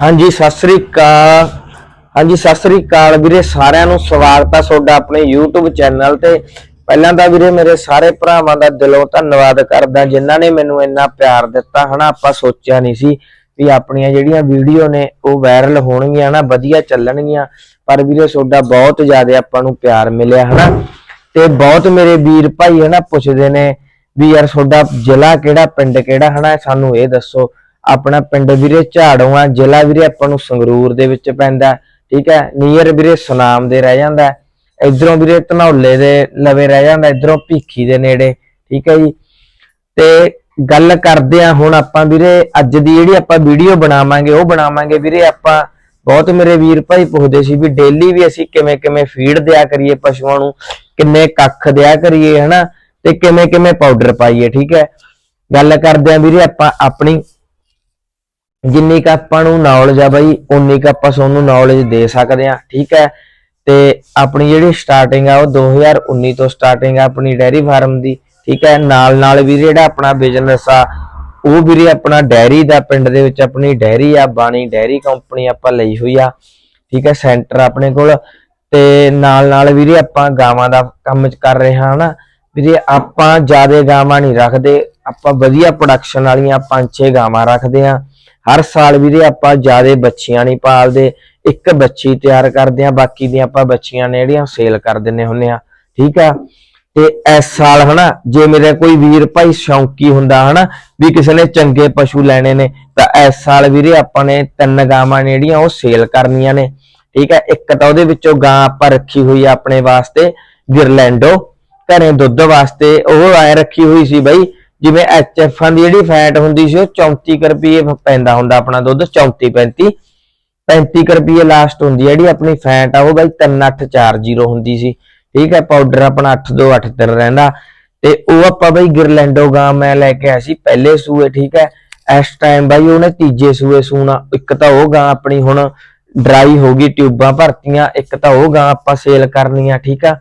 ਹਾਂਜੀ, ਸਤਿ ਸ੍ਰੀ ਅਕਾਲ। ਹਾਂਜੀ, ਸਤਿ ਸ੍ਰੀ ਅਕਾਲ ਵੀਰੇ, ਸਾਰਿਆਂ ਨੂੰ ਸਵਾਗਤ ਆ ਤੁਹਾਡਾ ਆਪਣੇ YouTube ਚੈਨਲ ਤੇ। ਪਹਿਲਾਂ ਤਾਂ ਵੀਰੇ, ਮੇਰੇ ਸਾਰੇ ਭਰਾਵਾਂ ਦਾ ਦਿਲੋਂ ਧੰਨਵਾਦ ਕਰਦਾ, ਜਿਨ੍ਹਾਂ ਨੇ ਮੈਨੂੰ ਇੰਨਾ ਪਿਆਰ ਦਿੱਤਾ। ਹਨਾ, ਆਪਾਂ ਸੋਚਿਆ ਨਹੀਂ ਸੀ ਵੀ ਆਪਣੀਆਂ ਜਿਹੜੀਆਂ ਵੀਡੀਓ ਨੇ, ਉਹ ਵਾਇਰਲ ਹੋਣਗੀਆਂ ਨਾ ਵਧੀਆ ਚੱਲਣਗੀਆਂ। ਪਰ ਵੀਰੇ, ਤੁਹਾਡਾ ਬਹੁਤ ਜ਼ਿਆਦਾ ਆਪਾਂ ਨੂੰ ਪਿਆਰ ਮਿਲਿਆ, ਹਨਾ। ਤੇ ਬਹੁਤ ਮੇਰੇ ਵੀਰ ਭਾਈ, ਹਨਾ, ਪੁੱਛਦੇ ਨੇ ਵੀ ਯਾਰ, ਤੁਹਾਡਾ ਜ਼ਿਲ੍ਹਾ ਕਿਹੜਾ, ਪਿੰਡ ਕਿਹੜਾ, ਹਨਾ, ਸਾਨੂੰ ਇਹ ਦੱਸੋ। ਆਪਣਾ ਪਿੰਡ ਵੀਰੇ ਝਾੜੂਆਂ, ਜ਼ਿਲ੍ਹਾ ਵੀਰੇ ਆਪਾਂ ਨੂੰ ਸੰਗਰੂਰ ਦੇ ਵਿੱਚ ਪੈਂਦਾ ਠੀਕ ਹੈ ਨੀਅਰ ਵੀਰੇ ਸੁਨਾਮ ਦੇ ਰਹਿ ਜਾਂਦਾ ਇਧਰੋਂ ਵੀਰੇ ਧਨੌਲੇ ਦੇ ਲਵੇ ਰਹਿ ਜਾਂਦਾ ਇਧਰੋਂ ਭੀਖੀ ਦੇ ਨੇੜੇ, ਠੀਕ ਹੈ ਜੀ। ਤੇ ਗੱਲ ਕਰਦੇ ਆ ਹੁਣ ਆਪਾਂ ਵੀਰੇ, ਅੱਜ ਦੀ ਜਿਹੜੀ ਆਪਾਂ ਵੀਡੀਓ ਬਣਾਵਾਂਗੇ, ਉਹ ਬਣਾਵਾਂਗੇ ਵੀਰੇ ਆਪਾਂ, ਬਹੁਤ ਮੇਰੇ ਵੀਰ ਭਾਈ ਪੁੱਛਦੇ ਸੀ ਵੀ ਡੇਲੀ ਵੀ ਅਸੀਂ ਕਿਵੇਂ ਕਿਵੇਂ ਫੀਡ ਦਿਆ ਕਰੀਏ ਪਸ਼ੂਆਂ ਨੂੰ, ਕਿੰਨੇ ਕੱਖ ਦਿਆ ਕਰੀਏ, ਹਨਾ, ਤੇ ਕਿਵੇਂ ਕਿਵੇਂ ਪਾਊਡਰ ਪਾਈਏ, ਠੀਕ ਹੈ। ਗੱਲ ਕਰਦੇ ਆ ਵੀਰੇ ਆਪਾਂ ਆਪਣੀ ਜਿੰਨੀ ਕ ਆਪਾਂ ਨੂੰ ਨੌਲੇਜ ਆ ਬਾਈ ਉਨੀ ਕ ਆਪਾਂ ਤੁਹਾਨੂੰ ਨੌਲੇਜ ਦੇ ਸਕਦੇ ਆ, ਠੀਕ ਹੈ? ਤੇ ਆਪਣੀ ਜਿਹੜੀ ਸਟਾਰਟਿੰਗ ਆ, ਉਹ 2019 ਤੋਂ ਸਟਾਰਟਿੰਗ ਆ ਆਪਣੀ ਡੈਰੀ ਫਾਰਮ ਦੀ, ਠੀਕ ਹੈ? ਨਾਲ ਨਾਲ ਵੀ ਜਿਹੜਾ ਆਪਣਾ ਬਿਜ਼ਨਸ ਆ, ਉਹ ਵੀਰੇ ਆਪਣਾ ਡੈਰੀ ਦਾ ਪਿੰਡ ਦੇ ਵਿੱਚ ਆਪਣੀ ਡੈਰੀ ਆ, ਬਾਣੀ ਡੈਰੀ ਕੰਪਨੀ ਆਪਾਂ ਲਈ ਹੋਈ ਆ, ਠੀਕ ਹੈ? ਸੈਂਟਰ ਆਪਣੇ ਕੋਲ, ਤੇ ਨਾਲ ਨਾਲ ਵੀਰੇ ਆਪਾਂ ਗਾਵਾਂ ਦਾ ਕੰਮ ਕਰ ਰਹੇ ਹਾਂ, ਹਨਾ? ਵੀਰੇ ਆਪਾਂ ਜ਼ਿਆਦਾ ਗਾਵਾਂ ਨਹੀਂ ਰੱਖਦੇ, ਆਪਾਂ ਵਧੀਆ ਪ੍ਰੋਡਕਸ਼ਨ ਵਾਲੀਆਂ ਪੰਜ ਛੇ ਗਾਵਾਂ ਰੱਖਦੇ ਆ ਹਰ ਸਾਲ ਵੀਰੇ ਆਪਾਂ ਜਿਆਦੇ ਬੱਚੀਆਂ ਨਹੀਂ ਪਾਲਦੇ। ਇੱਕ ਬੱਚੀ ਤਿਆਰ ਕਰਦੇ ਆ ਬਾਕੀ ਦੀਆਂ ਆਪਾਂ ਬੱਚੀਆਂ ਨੇ ਜਿਹੜੀਆਂ ਸੇਲ ਕਰ ਦਿੰਨੇ ਹੁੰਨੇ ਆ ਠੀਕ ਆ? ਤੇ ਇਸ ਸਾਲ ਹਨਾ, ਜੇ ਮੇਰਾ ਕੋਈ ਵੀਰ ਭਾਈ ਸ਼ੌਂਕੀ ਹੁੰਦਾ ਹਨਾ, ਵੀ ਕਿਸੇ ਨੇ ਚੰਗੇ ਪਸ਼ੂ ਲੈਣੇ ਨੇ, ਤਾਂ ਇਸ ਸਾਲ ਵੀਰੇ ਆਪਾਂ ਨੇ ਤਿੰਨ ਗਾਵਾਂ ਨੇ ਜਿਹੜੀਆਂ ਉਹ ਸੇਲ ਕਰਨੀਆਂ ਨੇ। ਠੀਕ ਹੈ ਇੱਕ ਤਾਂ ਉਹਦੇ ਵਿੱਚੋਂ ਗਾਂ ਆਪਾਂ ਰੱਖੀ ਹੋਈ ਆ ਆਪਣੇ ਵਾਸਤੇ, ਗਿਰਲੈਂਡੋ। ਘਰੇ ਦੁੱਧ ਵਾਸਤੇ ਉਹ ਐ ਰੱਖੀ ਹੋਈ ਸੀ ਬਈ। ਜਿਵੇਂ ਐਚਐਫਾਂ ਦੀ ਜਿਹੜੀ ਫੈਟ ਹੁੰਦੀ ਸੀ ਉਹ 34 ਕੁ ਰੁਪਏ ਪੈਂਦਾ ਹੁੰਦਾ ਆਪਣਾ ਦੁੱਧ 34 35 35 ਕੁ ਰੁਪਏ ਲਾਸਟ ਹੁੰਦੀ ਹੈ ਜਿਹੜੀ ਆਪਣੀ ਫੈਟ ਆ, ਉਹ ਬਾਈ 3840 ਹੁੰਦੀ ਸੀ। ਠੀਕ ਹੈ ਪਾਊਡਰ ਆਪਣਾ 8283 ਰਹਿੰਦਾ। ਤੇ ਉਹ ਆਪਾਂ ਬਾਈ ਗਿਰਲੈਂਡੋ ਗਾਂ ਮੈਂ ਲੈ ਕੇ ਆਇਆ ਸੀ, ਪਹਿਲੇ ਸੂਏ, ਠੀਕ ਹੈ ਇਸ ਟਾਈਮ ਬਾਈ ਉਹਨੇ ਤੀਜੇ ਸੂਏ ਸੂਣਾ, ਇੱਕ ਤਾਂ ਉਹ ਗਾਂ ਆਪਣੀ ਹੁਣ ਡਰਾਈ ਹੋ ਗਈ, ਟਿਊਬਾਂ ਭਰਤੀਆਂ, ਇੱਕ ਤਾਂ ਉਹ ਗਾਂ ਆਪਾਂ ਸੇਲ ਕਰਨੀ ਆ ਠੀਕ ਆ।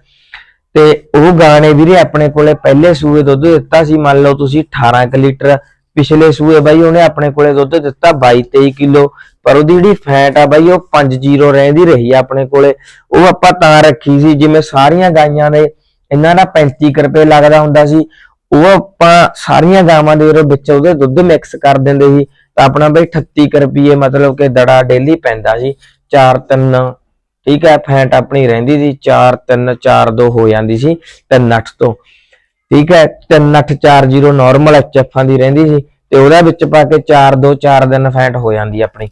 ਤੇ ਉਹ ਗਾਂ ਨੇ ਵੀਰੇ ਆਪਣੇ ਕੋਲੇ ਪਹਿਲੇ ਸੂਏ ਦੁੱਧ ਦਿੱਤਾ ਸੀ, ਮੰਨ ਲਓ ਤੁਸੀਂ 18 ਕੁ ਲੀਟਰ ਪਿਛਲੇ ਸੂਏ ਬਾਈ, ਉਹਨੇ ਆਪਣੇ ਕੋਲੇ ਦੁੱਧ ਦਿੱਤਾ 22 23 ਕਿਲੋ, ਪਰ ਉਹਦੀ ਜਿਹੜੀ ਫੈਟ ਆ ਬਾਈ, ਉਹ 5-0 ਰਹਿੰਦੀ ਰਹੀ ਆ ਆਪਣੇ ਕੋਲੇ। ਉਹ ਆਪਾਂ ਤਾਂ ਰੱਖੀ ਸੀ, ਜਿਵੇਂ ਸਾਰੀਆਂ ਗਾਈਆਂ ਦੇ ਇਹਨਾਂ ਦਾ 35 ਕੁ ਰੁਪਏ ਲੱਗਦਾ ਹੁੰਦਾ ਸੀ, ਉਹ ਆਪਾਂ ਸਾਰੀਆਂ ਗਾਵਾਂ ਦੇ ਵਿੱਚ ਉਹਦੇ ਦੁੱਧ ਮਿਕਸ ਕਰ ਦਿੰਦੇ ਸੀ। ਤਾਂ ਆਪਣਾ ਬਈ 38 ਕੁ ਰੁਪਏ ਮਤਲਬ ਕਿ ਦੜਾ ਡੇਲੀ ਪੈਂਦਾ ਸੀ 4 3 ਠੀਕ ਹੈ, ਫੈਂਟ ਆਪਣੀ ਰਹਿੰਦੀ ਸੀ 4 3 4 2 ਹੋ ਜਾਂਦੀ ਸੀ 3 8 ਤੋਂ। ਠੀਕ ਹੈ 3 8 4 0 ਨਾਰਮਲ ਐਚਐਫਾਂ ਦੀ ਰਹਿੰਦੀ ਸੀ ਤੇ ਉਹਦਾ ਵਿੱਚ ਪਾ ਕੇ 4 2 4 ਦਿਨ ਫੈਂਟ ਹੋ ਜਾਂਦੀ ਆਪਣੀ।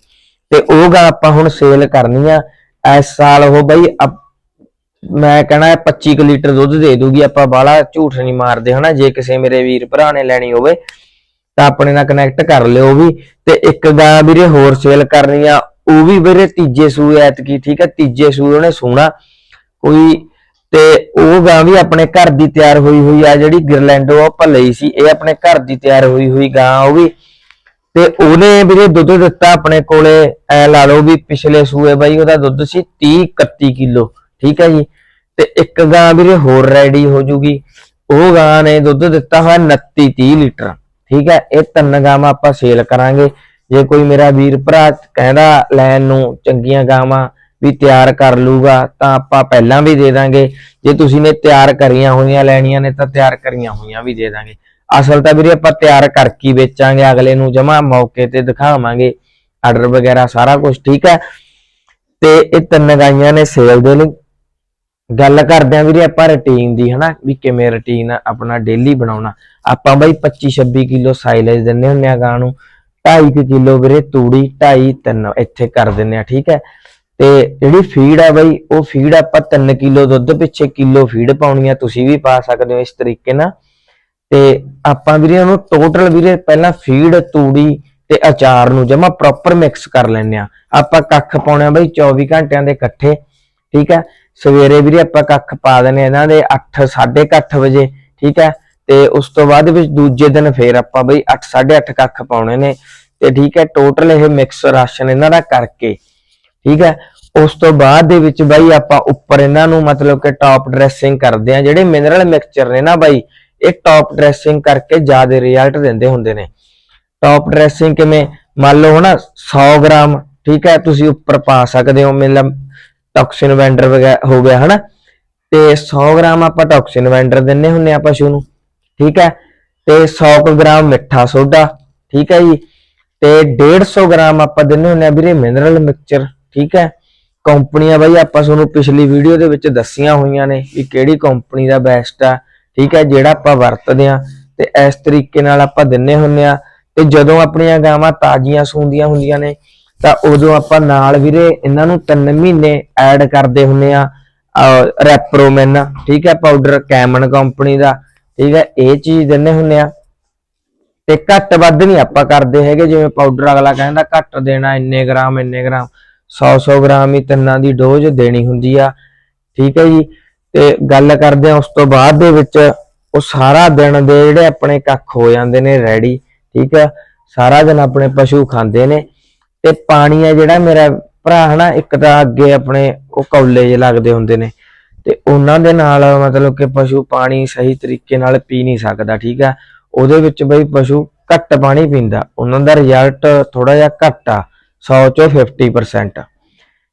ਤੇ ਉਹ ਗਾ ਆਪਾਂ ਹੁਣ ਸੇਲ ਕਰਨੀ ਆ, ਇਸ ਸਾਲ ਉਹ ਬਈ ਮੈਂ ਕਹਣਾ 25 ਕੁ ਲੀਟਰ ਦੁੱਧ ਦੇ ਦੂਗੀ, ਆਪਾਂ ਬਾਹਲਾ ਝੂਠ ਨਹੀਂ ਮਾਰਦੇ, ਹਨਾ? ਜੇ ਕਿਸੇ ਮੇਰੇ ਵੀਰ ਭਰਾ ਨੇ ਲੈਣੀ ਹੋਵੇ, ਤਾਂ ਆਪਣੇ ਨਾਲ ਕਨੈਕਟ ਕਰ ਲਿਓ ਵੀ। ਤੇ ਇੱਕ ਗਾਂ ਵੀਰੇ ਹੋਰ ਸੇਲ ਕਰਨੀ ਆ ਉਹ ਵੀ ਵੀਰੇ ਤੀਜੇ ਸੂਏ ਐਤਕੀ, ਠੀਕ ਹੈ, ਤੀਜੇ ਸੂਏ ਉਹਨੇ ਸੂਣਾ ਕੋਈ ਤੇ ਉਹ ਗਾਂ ਵੀ ਆਪਣੇ ਘਰ ਦੀ ਤਿਆਰ ਹੋਈ ਹੋਈ ਆ, ਜਿਹੜੀ ਗਿਰਲੈਂਡੋ ਆਪਾਂ ਲਈ ਸੀ। ਇਹ ਆਪਣੇ ਘਰ ਦੀ ਤਿਆਰ ਹੋਈ ਹੋਈ ਗਾਂ ਉਹ ਵੀ। ਤੇ ਉਹਨੇ ਵੀਰੇ ਦੁੱਧ ਦਿੱਤਾ ਆਪਣੇ ਕੋਲੇ, ਐ ਲਾ ਲਓ ਵੀ ਪਿਛਲੇ ਸੂਏ ਬਾਈ ਉਹਦਾ ਦੁੱਧ ਸੀ 30 31 ਕਿਲੋ, ਠੀਕ ਹੈ ਜੀ। ਤੇ ਇੱਕ ਗਾਂ ਵੀਰੇ ਹੋਰ ਰੈਡੀ ਹੋ ਜੂਗੀ। ਉਹ ਗਾਂ ਨੇ ਦੁੱਧ ਦਿੱਤਾ ਹੋਇਆ 29 30 ਲੀਟਰ, ਠੀਕ ਹੈ। ਇਹ ਤਿੰਨ ਗਾਵਾਂ ਆਪਾਂ ਸੇਲ ਕਰਾਂਗੇ। ਜੇ ਕੋਈ ਮੇਰਾ ਵੀਰ ਭਰਾ ਕਹਿੰਦਾ, ਲੈਣ ਨੂੰ ਚੰਗੀਆਂ ਗਾਵਾਂ ਵੀ ਤਿਆਰ ਕਰ ਲੂਗਾ, ਤਾਂ ਆਪਾਂ ਪਹਿਲਾਂ ਵੀ ਦੇ ਦਾਂਗੇ। ਜੇ ਤੁਸੀਂ ਨੇ ਤਿਆਰ ਕਰੀਆਂ ਹੋਈਆਂ, ਲੈਣੀਆਂ ਨੇ ਤਾਂ ਤਿਆਰ ਕਰੀਆਂ ਹੋਈਆਂ ਵੀ ਦੇ ਦਾਂਗੇ। ਅਸਲ ਤਾਂ ਵੀਰੇ ਆਪਾਂ ਤਿਆਰ ਕਰਕੇ ਵੇਚਾਂਗੇ, ਅਗਲੇ ਨੂੰ ਜਮਾ ਮੌਕੇ ਤੇ ਦਿਖਾਵਾਂਗੇ। ਆਰਡਰ ਵਗੈਰਾ ਸਾਰਾ ਕੁਝ ਠੀਕ ਹੈ? ਤੇ ਇਹ ਤਿੰਨ ਗਾਈਆਂ ਨੇ ਸੇਲ ਦੇ ਲਈ। ਗੱਲ ਕਰਦੇ ਆਂ ਵੀਰੇ ਆਪਾਂ ਰੁਟੀਨ ਦੀ, ਹਨਾ? ਵੀ ਕਿਵੇਂ ਰੁਟੀਨ ਆਪਣਾ ਡੇਲੀ ਬਣਾਉਣਾ। ਆਪਾਂ ਬਾਈ 25 26 ਕਿਲੋ ਸਾਈਲੇਜ ਦਿੰਨੇ ਹੁੰਨੇ ਆ ਗਾਂ ਨੂੰ। 2.5 ਕਿਲੋ ਵੀਰੇ ਤੂੜੀ 2.5 3 ਇੱਥੇ ਕਰ ਦਿੰਨੇ ਆ ਠੀਕ ਹੈ। ਤੇ ਜਿਹੜੀ ਫੀਡ ਆ ਬਈ, ਉਹ ਫੀਡ ਆਪਾਂ 3 ਕਿਲੋ ਦੁੱਧ ਪਿੱਛੇ ਕਿਲੋ ਫੀਡ ਪਾਉਣੀ ਆ, ਤੁਸੀਂ ਵੀ ਪਾ ਸਕਦੇ ਹੋ ਇਸ ਤਰੀਕੇ ਨਾਲ। ਤੇ ਆਪਾਂ ਵੀਰੇ ਉਹਨੂੰ ਟੋਟਲ ਵੀਰੇ ਪਹਿਲਾਂ ਫੀਡ ਤੂੜੀ ਤੇ ਅਚਾਰ ਨੂੰ ਜਮਾ ਪ੍ਰੋਪਰ ਮਿਕਸ ਕਰ ਲੈਣੇ ਆ ਆਪਾਂ ਕੱਖ ਪਾਉਣੇ ਆ ਬਾਈ 24 ਘੰਟਿਆਂ ਦੇ ਇਕੱਠੇ, ਠੀਕ ਹੈ। ਸਵੇਰੇ ਵੀਰੇ ਆਪਾਂ ਕੱਖ ਪਾ ਦੇਣੇ ਇਹਨਾਂ ਦੇ 8 8:30 ਵਜੇ, ਠੀਕ ਹੈ। ਤੇ ਉਸ ਤੋਂ ਬਾਅਦ ਵਿੱਚ ਦੂਜੇ ਦਿਨ ਫੇਰ ਆਪਾਂ ਬਈ 8 8:30 ਕੱਖ ਪਾਉਣੇ ਨੇ। ਤੇ ਠੀਕ ਹੈ ਟੋਟਲ ਇਹ ਮਿਕਸ ਰਾਸ਼ਨ ਇਹਨਾਂ ਦਾ ਕਰਕੇ, ਠੀਕ ਹੈ। ਉਸ ਤੋਂ ਬਾਅਦ ਦੇ ਵਿੱਚ ਬਾਈ ਆਪਾਂ ਉੱਪਰ ਇਹਨਾਂ ਨੂੰ ਮਤਲਬ ਕਿ ਟਾਪ ਡਰੈਸਿੰਗ ਕਰਦੇ ਆ ਜਿਹੜੇ ਮਿਨਰਲ ਮਿਕਸਚਰ ਨੇ ਨਾ ਬਾਈ, ਇਹ ਟਾਪ ਡਰੈਸਿੰਗ ਕਰਕੇ ਜ਼ਿਆਦਾ ਰਿਜ਼ਲਟ ਦਿੰਦੇ ਹੁੰਦੇ ਨੇ। ਟਾਪ ਡਰੈਸਿੰਗ ਕਿਵੇਂ? ਮੰਨ ਲਓ ਹਨਾ 100 ਗ੍ਰਾਮ, ਠੀਕ ਹੈ, ਤੁਸੀਂ ਉੱਪਰ ਪਾ ਸਕਦੇ ਹੋ ਮਤਲਬ ਟੌਕਸਿਨ ਵੈਂਡਰ ਵਗੈਰਾ ਹੋ ਗਿਆ ਹਨਾ। ਤੇ 100 ਗ੍ਰਾਮ ਆਪਾਂ ਟੌਕਸਿਨ ਵੈਂਡਰ ਦਿੰਨੇ ਹੁੰਨੇ ਆ ਪਸ਼ੂ ਨੂੰ, ਠੀਕ ਹੈ। ਤੇ 100 ਕੁ ਗ੍ਰਾਮ ਮਿੱਠਾ ਸੋਡਾ, ਠੀਕ ਹੈ ਜੀ। ਤੇ 150 ਗ੍ਰਾਮ ਆਪਾਂ ਦਿੰਨੇ ਹੁੰਨੇ ਆ ਵੀਰੇ ਮਿਨਰਲ ਮਿਕਸਚਰ ਠੀਕ ਹੈ? ਕੰਪਨੀਆਂ ਬਾਈ, ਆਪਾਂ ਤੁਹਾਨੂੰ ਪਿਛਲੀ ਵੀਡੀਓ ਦੇ ਵਿੱਚ ਦੱਸੀਆਂ ਹੋਈਆਂ ਨੇ ਵੀ ਕਿਹੜੀ ਕੰਪਨੀ ਦਾ ਬੈਸਟ ਆ, ਠੀਕ ਹੈ? ਜਿਹੜਾ ਆਪਾਂ ਵਰਤਦੇ ਆ ਤੇ ਇਸ ਤਰੀਕੇ ਨਾਲ ਆਪਾਂ ਦਿੰਨੇ ਹੁੰਨੇ ਆ ਤੇ ਜਦੋਂ ਆਪਣੀਆਂ ਗਾਵਾਂ ਤਾਜ਼ੀਆਂ ਸੂੰਦੀਆਂ ਹੁੰਦੀਆਂ ਨੇ, ਤਾਂ ਉਦੋਂ ਆਪਾਂ ਨਾਲ ਵੀਰੇ ਇਹਨਾਂ ਨੂੰ 3 ਮਹੀਨੇ ਐਡ ਕਰਦੇ ਹੁੰਨੇ ਆ ਰੈਪਰੋਮੈਨ ਠੀਕ ਹੈ? ਪਾਊਡਰ ਕੈਮਨ ਕੰਪਨੀ ਦਾ, ਠੀਕ ਹੈ? ਇਹ ਚੀਜ਼ ਦਿੰਨੇ ਹੁੰਨੇ ਆ। ਤੇ ਘੱਟ ਵੱਧ ਨਹੀਂ ਆਪਾਂ ਕਰਦੇ ਹੈਗੇ, ਜਿਵੇਂ ਪਾਊਡਰ ਅਗਲਾ ਕਹਿੰਦਾ ਘੱਟ ਦੇਣਾ, ਇੰਨੇ ਗ੍ਰਾਮ ਇੰਨੇ ਗ੍ਰਾਮ। 100 100 ਗ੍ਰਾਮ ਹੀ ਤਿੰਨਾਂ ਦੀ ਡੋਜ਼ ਦੇਣੀ ਹੁੰਦੀ ਆ, ਠੀਕ ਹੈ ਜੀ? ਤੇ ਗੱਲ ਕਰਦੇ ਆ ਉਸ ਤੋਂ ਬਾਅਦ ਦੇ ਵਿੱਚ, ਉਹ ਸਾਰਾ ਦਿਨ ਦੇ ਜਿਹੜੇ ਆਪਣੇ ਕੱਖ ਹੋ ਜਾਂਦੇ ਨੇ ਰੈਡੀ ਠੀਕ ਆ? ਸਾਰਾ ਦਿਨ ਆਪਣੇ ਪਸ਼ੂ ਖਾਂਦੇ ਨੇ। ਤੇ ਪਾਣੀ ਆ ਜਿਹੜਾ ਮੇਰਾ ਭਰਾ ਹਨਾ, ਇੱਕ ਤਾਂ ਅੱਗੇ ਆਪਣੇ ਉਹ ਕੌਲੇ ਜਿਹੇ ਲੱਗਦੇ ਹੁੰਦੇ ਨੇ। ਤੇ ਉਹਨਾਂ ਦੇ ਨਾਲ ਮਤਲਬ ਕਿ ਪਸ਼ੂ ਪਾਣੀ ਸਹੀ ਤਰੀਕੇ ਨਾਲ ਪੀ ਨਹੀਂ ਸਕਦਾ, ਠੀਕ ਆ? ਉਹਦੇ ਵਿੱਚ ਬਈ ਪਸ਼ੂ ਘੱਟ ਪਾਣੀ ਪੀਂਦਾ, ਉਹਨਾਂ ਦਾ ਰਿਜ਼ਲਟ ਥੋੜਾ ਜਿਹਾ ਘੱਟ ਆ 100 ਚੋਂ 50%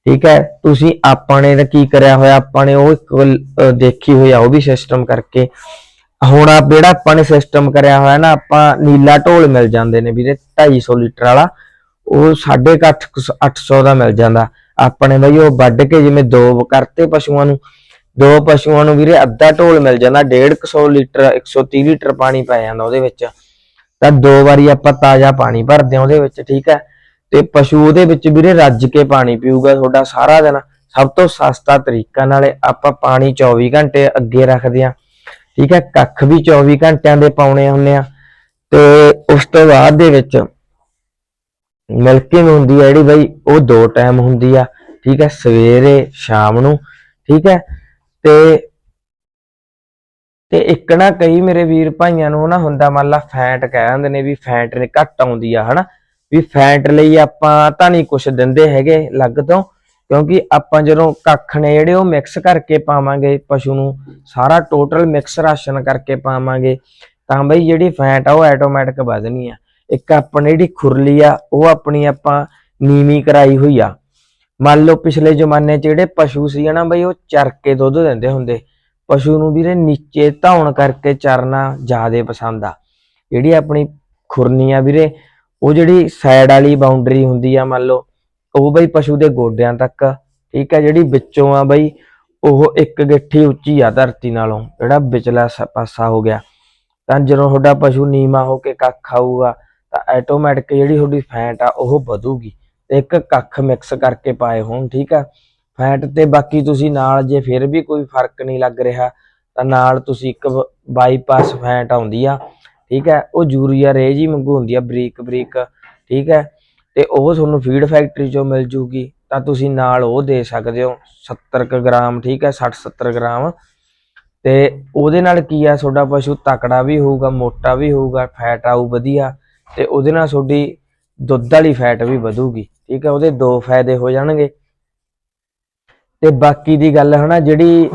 ਠੀਕ ਹੈ, ਤੁਸੀਂ ਆਪਾਂ ਨੇ ਤਾਂ ਕੀ ਕਰਿਆ ਹੋਇਆ, ਆਪਾਂ ਨੇ ਉਹ ਦੇਖੀ ਹੋਈ ਆ, ਉਹ ਵੀ ਸਿਸਟਮ ਕਰਕੇ। ਹੁਣ ਆ ਜਿਹੜਾ ਆਪਾਂ ਨੇ ਸਿਸਟਮ ਕਰਿਆ ਹੋਇਆ ਨਾ, ਆਪਾਂ ਨੀਲਾ ਢੋਲ ਮਿਲ ਜਾਂਦੇ ਨੇ ਵੀਰੇ 250 ਲੀਟਰ ਵਾਲਾ। ਉਹ 8.5 800 ਦਾ ਮਿਲ ਜਾਂਦਾ। ਆਪਾਂ ਨੇ ਬਈ ਉਹ ਵੱਢ ਕੇ ਜਿਵੇਂ ਦੋ ਕਰਤੇ ਪਸ਼ੂਆਂ ਨੂੰ ਦੋ ਪਸ਼ੂਆਂ ਨੂੰ ਵੀਰੇ ਅੱਧਾ ਢੋਲ ਮਿਲ ਜਾਂਦਾ 150 ਲੀਟਰ 130 ਲੀਟਰ ਪਾਣੀ ਪੈ ਜਾਂਦਾ ਉਹਦੇ ਵਿੱਚ। ਤਾਂ ਦੋ ਵਾਰੀ ਆਪਾਂ ਤਾਜ਼ਾ ਪਾਣੀ ਭਰਦੇ ਆ ਉਹਦੇ ਵਿੱਚ, ਠੀਕ ਹੈ? ਤੇ ਪਸ਼ੂ ਉਹਦੇ ਵਿੱਚ ਵੀਰੇ ਰੱਜ ਕੇ ਪਾਣੀ ਪੀਊਗਾ ਤੁਹਾਡਾ ਸਾਰਾ ਦਿਨ। ਸਭ ਤੋਂ ਸਸਤਾ ਤਰੀਕਾ, ਨਾਲੇ ਆਪਾਂ ਪਾਣੀ 24 ਘੰਟੇ ਅੱਗੇ ਰੱਖਦੇ ਆ ਠੀਕ ਹੈ? ਕੱਖ ਵੀ 24 ਘੰਟਿਆਂ ਦੇ ਪਾਉਣੇ ਹੁੰਦੇ ਆ ਤੇ ਉਸ ਤੋਂ ਬਾਅਦ ਦੇ ਵਿੱਚ ਮਿਲਕਿੰਗ ਹੁੰਦੀ ਆ ਜਿਹੜੀ ਬਈ, ਉਹ ਦੋ ਟਾਈਮ ਹੁੰਦੀ ਆ। ਠੀਕ ਹੈ? ਸਵੇਰੇ, ਸ਼ਾਮ ਨੂੰ। ਠੀਕ ਹੈ? ਤੇ ਤੇ ਇੱਕ ਨਾ ਕਈ ਮੇਰੇ ਵੀਰ ਭਾਈਆਂ ਨੂੰ ਨਾ ਹੁੰਦਾ ਮੰਨ ਲਾ ਫੈਟ ਕਹਿ ਦਿੰਦੇ ਨੇ ਵੀ ਫੈਟ ਨੇ ਘੱਟ ਆਉਂਦੀ ਆ, ਹਨਾ? ਵੀ ਫੈਟ ਲਈ ਆਪਾਂ ਤਾਂ ਨਹੀਂ ਕੁਝ ਦਿੰਦੇ ਹੈਗੇ ਲੱਗ ਤੋਂ, ਕਿਉਂਕਿ ਆਪਾਂ ਜਦੋਂ ਕੱਖ ਨੇ ਜਿਹੜੇ ਉਹ ਮਿਕਸ ਕਰਕੇ ਪਾਵਾਂਗੇ ਪਸ਼ੂ ਨੂੰ, ਸਾਰਾ ਟੋਟਲ ਮਿਕਸ ਰਾਸ਼ਨ ਕਰਕੇ ਪਾਵਾਂਗੇ, ਤਾਂ ਬਈ ਜਿਹੜੀ ਫੈਟ ਆ ਉਹ ਆਟੋਮੈਟਿਕ ਵਧਣੀ ਆ। ਇੱਕ ਆਪਣੀ ਜਿਹੜੀ ਖੁਰਲੀ ਆ, ਉਹ ਆਪਣੀ ਆਪਾਂ ਨੀਵੀਂ ਕਰਾਈ ਹੋਈ ਆ। ਮੰਨ ਲਓ ਪਿਛਲੇ ਜ਼ਮਾਨੇ 'ਚ ਜਿਹੜੇ ਪਸ਼ੂ ਸੀ ਨਾ ਬਈ, ਉਹ ਚਰ ਕੇ ਦੁੱਧ ਦਿੰਦੇ ਹੁੰਦੇ। ਪਸ਼ੂ ਨੂੰ ਵੀਰੇ ਨੀਚੇ ਧੌਣ ਕਰਕੇ ਚਰਨਾ ਜ਼ਿਆਦਾ ਪਸੰਦ ਆ। ਜਿਹੜੀ ਆਪਣੀ ਖੁਰਨੀ ਆ ਵੀਰੇ, ਉਹ ਜਿਹੜੀ ਸਾਈਡ ਵਾਲੀ ਬਾਉਂਡਰੀ ਹੁੰਦੀ ਆ ਮੰਨ ਲਓ, ਉਹ ਬਈ ਪਸ਼ੂ ਦੇ ਗੋਡਿਆਂ ਤੱਕ, ਠੀਕ ਆ, ਜਿਹੜੀ ਵਿੱਚੋਂ ਆ ਬਈ, ਉਹ ਇੱਕ ਗਿੱਠੀ ਉੱਚੀ ਆ ਧਰਤੀ ਨਾਲੋਂ, ਜਿਹੜਾ ਵਿਚਲਾ ਪਾਸਾ ਹੋ ਗਿਆ। ਤਾਂ ਜਦੋਂ ਤੁਹਾਡਾ ਪਸ਼ੂ ਨੀਮਾ ਹੋ ਕੇ ਕੱਖ ਖਾਊਗਾ ਤਾਂ ਆਟੋਮੈਟਿਕ ਜਿਹੜੀ ਤੁਹਾਡੀ ਫੈਟ ਆ, ਉਹ ਵਧੂਗੀ। ਤੇ ਇੱਕ ਕੱਖ ਮਿਕਸ ਕਰਕੇ ਪਾਏ ਹੋਣ, ਠੀਕ ਆ? ਫੈਟ ਤੇ ਬਾਕੀ ਤੁਸੀਂ ਨਾਲ ਜੇ ਫਿਰ ਵੀ ਕੋਈ ਫ਼ਰਕ ਨਹੀਂ ਲੱਗ ਰਿਹਾ, ਤਾਂ ਨਾਲ ਤੁਸੀਂ ਇੱਕ ਬਾਈਪਾਸ ਫੈਟ ਆਉਂਦੀ ਆ, ਠੀਕ ਹੈ ਉਹ ਯੂਰੀਆ ਰੇਜ ਹੀ ਵਾਂਗੂ ਹੁੰਦੀ ਆ, ਬਰੀਕ ਬਰੀਕ, ਠੀਕ ਹੈ ਤੇ ਉਹ ਤੁਹਾਨੂੰ ਫੀਡ ਫੈਕਟਰੀ ਚੋਂ ਮਿਲ ਜੂਗੀ, ਤਾਂ ਤੁਸੀਂ ਨਾਲ ਉਹ ਦੇ ਸਕਦੇ ਹੋ 70 ਕੁ ਗ੍ਰਾਮ, ਠੀਕ ਹੈ 60 70 ਗ੍ਰਾਮ। ਤੇ ਉਹਦੇ ਨਾਲ ਕੀ ਆ, ਤੁਹਾਡਾ ਪਸ਼ੂ ਤਕੜਾ ਵੀ ਹੋਊਗਾ, ਮੋਟਾ ਵੀ ਹੋਊਗਾ ਫੈਟ ਆਊ ਵਧੀਆ, ਤੇ ਉਹਦੇ ਨਾਲ ਤੁਹਾਡੀ ਦੁੱਧ ਵਾਲੀ ਫੈਟ ਵੀ ਵਧੂਗੀ। ਠੀਕ ਹੈ, ਉਹਦੇ ਦੋ ਫਾਇਦੇ ਹੋ ਜਾਣਗੇ। ਤੇ ਬਾਕੀ ਦੀ ਗੱਲ ਹਨਾ ਜਿਹੜੀ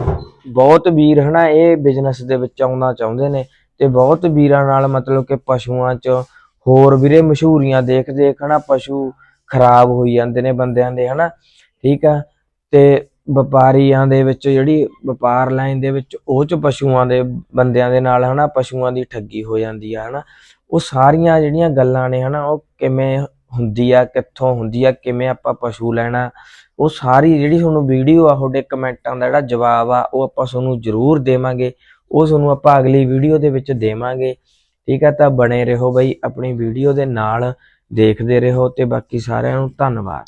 ਬਹੁਤ ਵੀਰ ਹਨਾ ਇਹ ਬਿਜ਼ਨਸ ਦੇ ਵਿੱਚ ਆਉਣਾ ਚਾਹੁੰਦੇ ਨੇ ਤੇ ਬਹੁਤ ਵੀਰਾਂ ਨਾਲ ਮਤਲਬ ਕਿ ਪਸ਼ੂਆਂ 'ਚ ਹੋਰ ਵੀਰੇ ਮਸ਼ਹੂਰੀਆਂ ਦੇਖ ਦੇਖ ਹਨਾ ਪਸ਼ੂ ਖਰਾਬ ਹੋਈ ਜਾਂਦੇ ਨੇ ਬੰਦਿਆਂ ਦੇ ਹਨਾ ਠੀਕ ਆ ਤੇ ਵਪਾਰੀਆਂ ਦੇ ਵਿੱਚ ਜਿਹੜੀ ਵਪਾਰ ਲਾਈਨ ਦੇ ਵਿੱਚ ਉਹ 'ਚ ਪਸ਼ੂਆਂ ਦੇ, ਬੰਦਿਆਂ ਦੇ ਨਾਲ ਹਨਾ ਪਸ਼ੂਆਂ ਦੀ ਠੱਗੀ ਹੋ ਜਾਂਦੀ ਆ ਹਨਾ ਉਹ ਸਾਰੀਆਂ ਜਿਹੜੀਆਂ ਗੱਲਾਂ ਨੇ ਹਨਾ ਉਹ ਕਿਵੇਂ ਹੁੰਦੀ ਆ, ਕਿੱਥੋਂ ਹੁੰਦੀ ਆ, ਕਿਵੇਂ ਆਪਾਂ ਪਸ਼ੂ ਲੈਣਾ, ਉਹ ਸਾਰੀ ਜਿਹੜੀ ਤੁਹਾਨੂੰ ਵੀਡੀਓ ਆ, ਤੁਹਾਡੇ ਕਮੈਂਟਾਂ ਦਾ ਜਿਹੜਾ ਜਵਾਬ ਆ, ਉਹ ਆਪਾਂ ਤੁਹਾਨੂੰ ਜ਼ਰੂਰ ਦੇਵਾਂਗੇ। ਉਹ ਤੁਹਾਨੂੰ ਆਪਾਂ ਅਗਲੀ ਵੀਡੀਓ ਦੇ ਵਿੱਚ ਦੇਵਾਂਗੇ। ਠੀਕ ਆ, ਤਾਂ ਬਣੇ ਰਹੋ ਬਈ ਆਪਣੀ ਵੀਡੀਓ ਦੇ ਨਾਲ, ਦੇਖਦੇ ਰਹੋ ਤੇ ਬਾਕੀ ਸਾਰਿਆਂ ਨੂੰ ਧੰਨਵਾਦ।